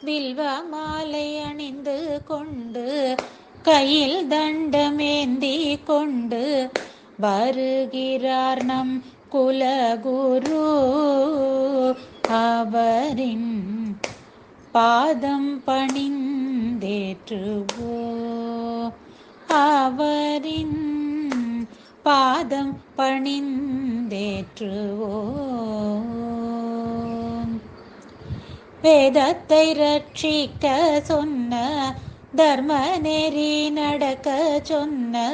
வில்வ மாலை அணிந்து கொண்டு கையில் தண்டமேந்தி கொண்டு வருகிறார் நம் குலகுரு. அவரின் பாதம் பணிந்தேற்றுவோ. அவரின் பாதம் பணிந்தேற்றுவோ. வேதத்தை ரட்சிக்க சொன்ன தர்ம நெறி நடக்க சொன்ன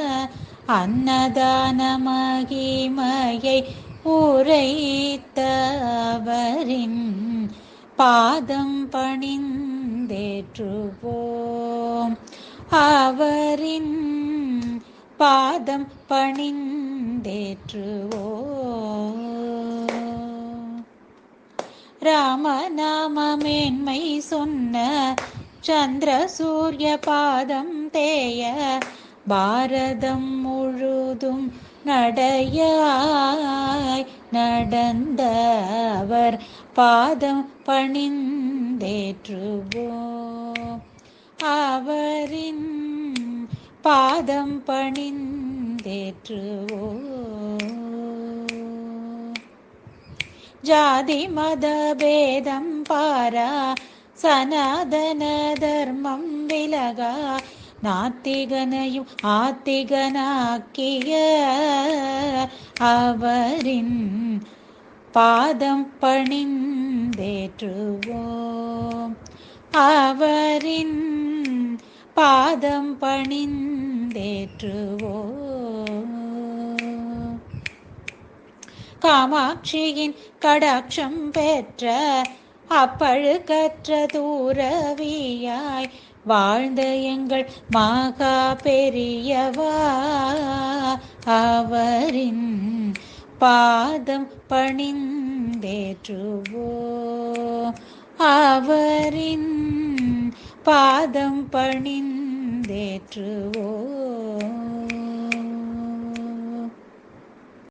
அன்னதான மகிமையை உரைத்தவரின் பாதம் பணிந்தேற்றுவோம். அவரின் பாதம் பணிந்தேற்றுவோம். ராமநாமமேன்மை சொன்ன சந்திர சூரிய பாதம் தேய பாரதம் முழுதும் நடையாய் நடந்தவர் பாதம் பணிந்தேற்றுவோம் அவரின் பாதம் பணிந்தேற்றுவோம் ஜாதி மத பேதம் பாரா சனாதன தர்மம் விலகா நாத்திகனையும் ஆத்திகனாக்கிய அவரின் பாதம் பணிந்தேற்றுவோம். அவரின் பாதம் பணிந்தேற்றுவோம். காமாட்சியின் கடாட்சம் பெற்ற அப்பழுக்கற்ற தூரவியாய் வாழ்ந்த எங்கள் மகா பெரியவா. அவரின் பாதம் பணிந்தேற்றுவோ. அவரின் பாதம் பணிந்தேற்றுவோ.